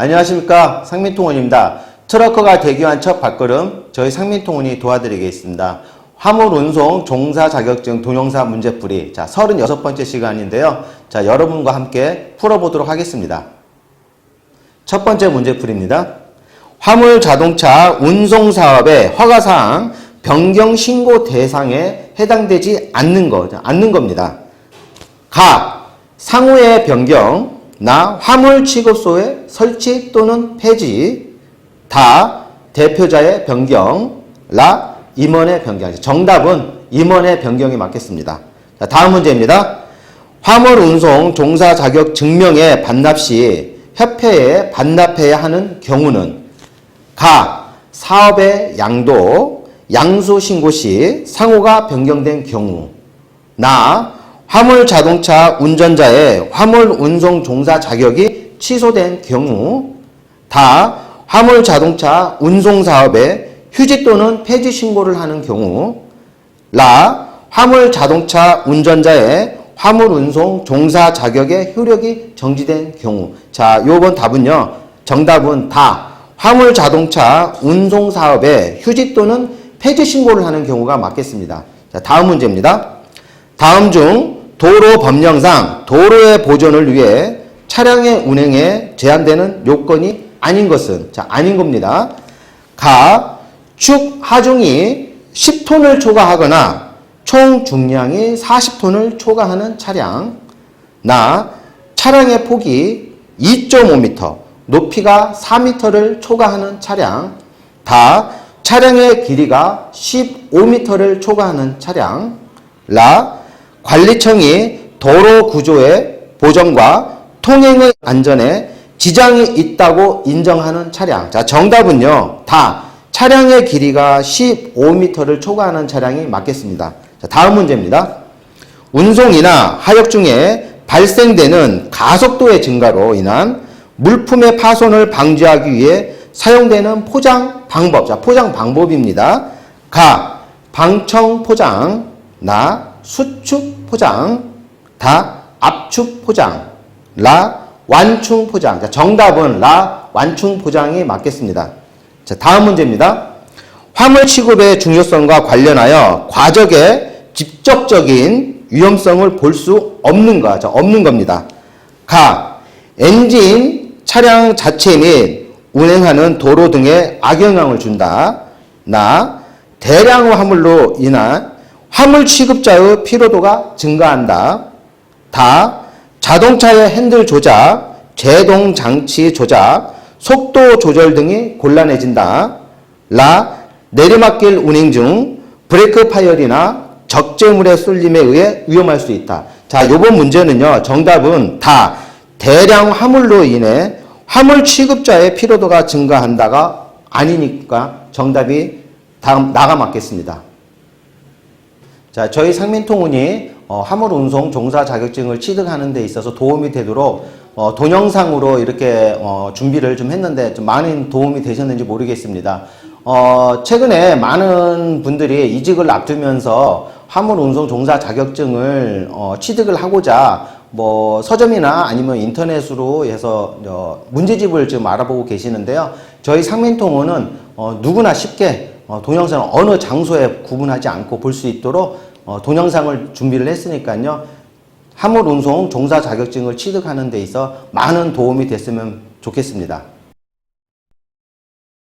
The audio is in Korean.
안녕하십니까 상민통원입니다. 트러커가 대기한 첫 발걸음 저희 상민통원이 도와드리겠습니다. 화물 운송 종사 자격증 동영상 문제풀이 자 36번째 시간인데요. 자 여러분과 함께 풀어보도록 하겠습니다. 첫 번째 문제풀이입니다. 화물 자동차 운송 사업의 허가사항 변경 신고 대상에 해당되지 않는 거, 않는 겁니다. 가 상호의 변경 나 화물 취급소의 설치 또는 폐지 다 대표자의 변경 라 임원의 변경 정답은 임원의 변경이 맞겠습니다. 자, 다음 문제입니다. 화물 운송 종사 자격 증명의 반납 시 협회에 반납해야 하는 경우는 가 사업의 양도 양수 신고 시 상호가 변경된 경우 나 화물 자동차 운전자의 화물 운송 종사 자격이 취소된 경우 다 화물 자동차 운송 사업에 휴지 또는 폐지 신고를 하는 경우 라 화물 자동차 운전자의 화물 운송 종사 자격의 효력이 정지된 경우. 자 요번 답은요. 정답은 다 화물 자동차 운송 사업에 휴지 또는 폐지 신고를 하는 경우가 맞겠습니다. 자 다음 문제입니다. 다음 중 도로 법령상 도로의 보존을 위해 차량의 운행에 제한되는 요건이 아닌 것은 자 아닌 겁니다. 가, 축 하중이 10톤을 초과하거나 총 중량이 40톤을 초과하는 차량 나 차량의 폭이 2.5m 높이가 4m를 초과하는 차량 다 차량의 길이가 15m를 초과하는 차량 라 관리청이 도로 구조의 보정과 통행의 안전에 지장이 있다고 인정하는 차량. 자, 정답은요. 다 차량의 길이가 15m를 초과하는 차량이 맞겠습니다. 자, 다음 문제입니다. 운송이나 하역 중에 발생되는 가속도의 증가로 인한 물품의 파손을 방지하기 위해 사용되는 포장 방법. 자, 포장 방법입니다. 가, 방청 포장, 나, 수축 포장, 다 압축 포장, 라 완충 포장. 자, 정답은 라 완충 포장이 맞겠습니다. 자, 다음 문제입니다. 화물 취급의 중요성과 관련하여 과적의 직접적인 위험성을 볼 수 없는 거, 자, 없는 겁니다. 가 엔진 차량 자체 및 운행하는 도로 등에 악영향을 준다. 나 대량 화물로 인한 화물 취급자의 피로도가 증가한다. 다 자동차의 핸들 조작, 제동 장치 조작, 속도 조절 등이 곤란해진다. 라 내리막길 운행 중 브레이크 파열이나 적재물의 쏠림에 의해 위험할 수 있다. 자, 요번 문제는요. 정답은 다 대량 화물로 인해 화물 취급자의 피로도가 증가한다가 아니니까 정답이 다음 나가 맞겠습니다. 자, 저희 상민통운이 어, 화물 운송 종사 자격증을 취득하는 데 있어서 도움이 되도록 어, 동영상으로 이렇게 어, 준비를 좀 했는데 좀 많은 도움이 되셨는지 모르겠습니다. 어, 최근에 많은 분들이 이직을 앞두면서 화물 운송 종사 자격증을 어, 취득을 하고자 뭐 서점이나 아니면 인터넷으로 해서 어, 문제집을 지금 알아보고 계시는데요. 저희 상민통운은 어, 누구나 쉽게 어, 동영상을 어느 장소에 구분하지 않고 볼 수 있도록 어, 동영상을 준비를 했으니까요. 화물 운송 종사 자격증을 취득하는 데 있어 많은 도움이 됐으면 좋겠습니다.